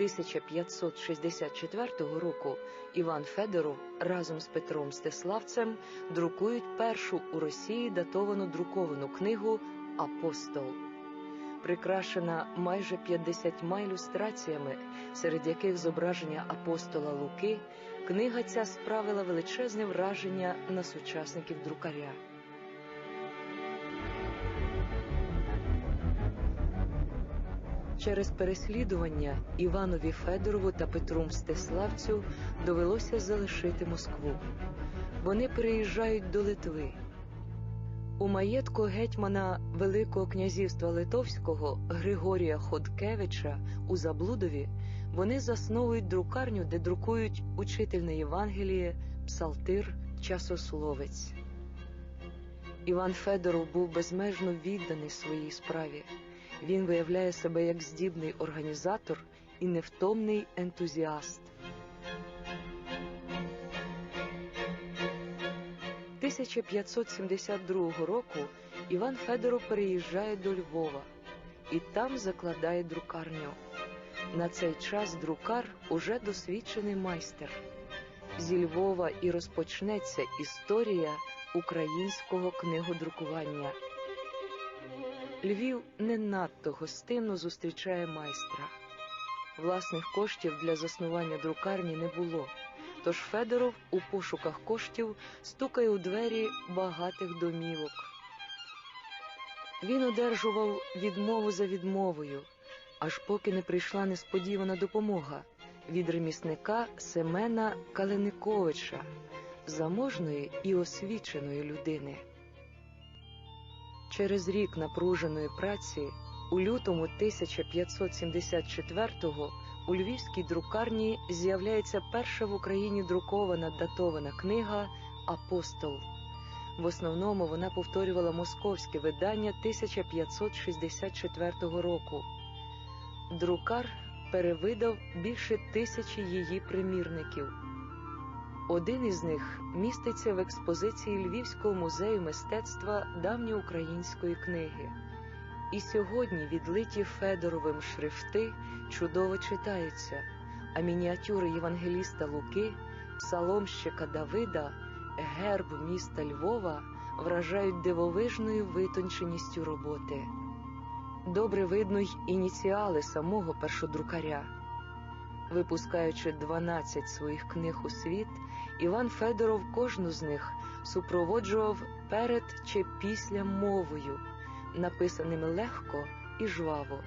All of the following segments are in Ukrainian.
1564 року Іван Федоров разом з Петром Мстиславцем друкують першу у Росії датовану друковану книгу Апостол. Прикрашена майже 50 ілюстраціями, серед яких зображення апостола Луки, книга ця справила величезне враження на сучасників друкаря. Через переслідування Іванові Федорову та Петру Мстиславцю довелося залишити Москву. Вони переїжджають до Литви. У маєтку гетьмана Великого князівства Литовського Григорія Ходкевича у Заблудові вони засновують друкарню, де друкують учительне Євангеліє, псалтир, часословець. Іван Федоров був безмежно відданий своїй справі. Він виявляє себе як здібний організатор і невтомний ентузіаст. 1572 року Іван Федоров переїжджає до Львова і там закладає друкарню. На цей час друкар уже досвідчений майстер. Зі Львова і розпочнеться історія українського книгодрукування. Львів не надто гостинно зустрічає майстра. Власних коштів для заснування друкарні не було. Тож Федоров у пошуках коштів стукає у двері багатих домівок. Він одержував відмову за відмовою, аж поки не прийшла несподівана допомога від ремісника Семена Калениковича, заможної і освіченої людини. Через рік напруженої праці у лютому 1574-го у львівській друкарні з'являється перша в Україні друкована датована книга Апостол. В основному вона повторювала московське видання 1564 року. Друкар перевидав більше тисячі її примірників. Один із них міститься в експозиції Львівського музею мистецтва давньоукраїнської книги. І сьогодні відлиті Федоровим шрифти чудово читаються, а мініатюри Євангеліста Луки, псаломщика Давида, герб міста Львова вражають дивовижною витонченістю роботи. Добре видно й ініціали самого першодрукаря. Випускаючи 12 своїх книг у світ, Іван Федоров кожну з них супроводжував перед чи після мовою, написаним легко і жваво.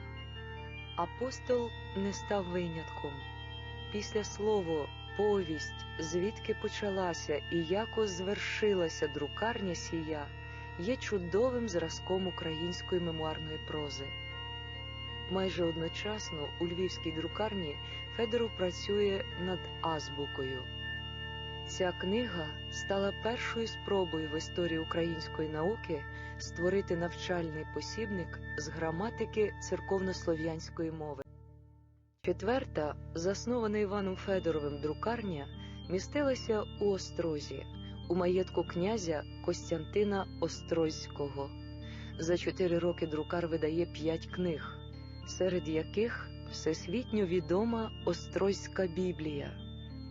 Апостол не став винятком. Після слово повість, звідки почалася і яко звершилася друкарня сія, є чудовим зразком української мемуарної прози. Майже одночасно у львівській друкарні Федоров працює над азбукою. Ця книга стала першою спробою в історії української науки створити навчальний посібник з граматики церковнослов'янської мови. Четверта, заснована Іваном Федоровим друкарня, містилася у Острозі, у маєтку князя Костянтина Острозького. За чотири роки друкар видає п'ять книг, серед яких всесвітньо відома Острозька Біблія,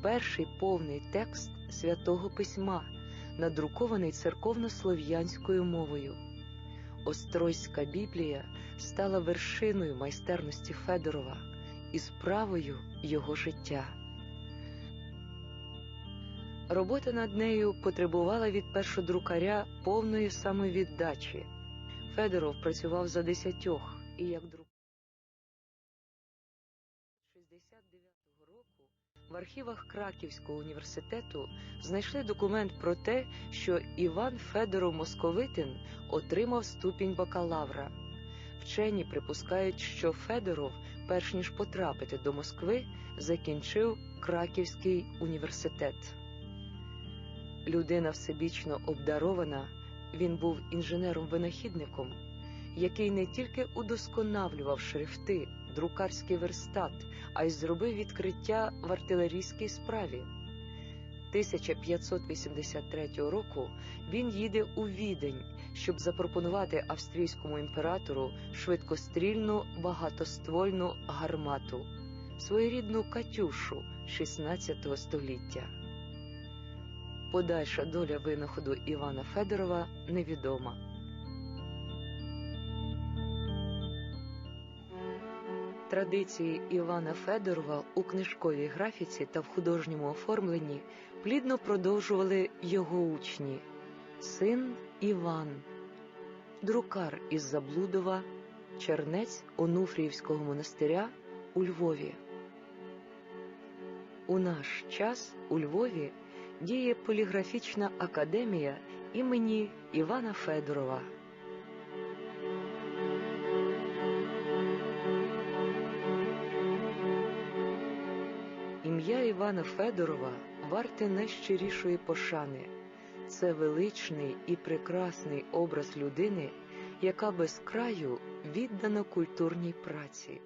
перший повний текст святого письма, надрукований церковнослов'янською мовою. Острозька Біблія стала вершиною майстерності Федорова і справою його життя. Робота над нею потребувала від першодрукаря повної самовіддачі. Федоров працював за десятьох і як друк. 69-го року в архівах Краківського університету знайшли документ про те, що Іван Федоров Московитин отримав ступінь бакалавра. Вчені припускають, що Федоров, перш ніж потрапити до Москви, закінчив Краківський університет. Людина всебічно обдарована, він був інженером-винахідником, який не тільки удосконалював шрифти, друкарський верстат, а й зробив відкриття в артилерійській справі. 1583 року він їде у відень, щоб запропонувати австрійському імператору швидкострільну багатоствольну гармату. своєрідну Катюшу XVI століття. Подальша доля винаходу Івана Федорова невідома. Традиції Івана Федорова у книжковій графіці та в художньому оформленні плідно продовжували його учні син Іван, друкар із Заблудова, чернець Онуфріївського монастиря у Львові. У наш час у Львові діє поліграфічна академія імені Івана Федорова. Івана Федорова варте найщирішої пошани. Це величний і прекрасний образ людини, яка без краю віддана культурній праці.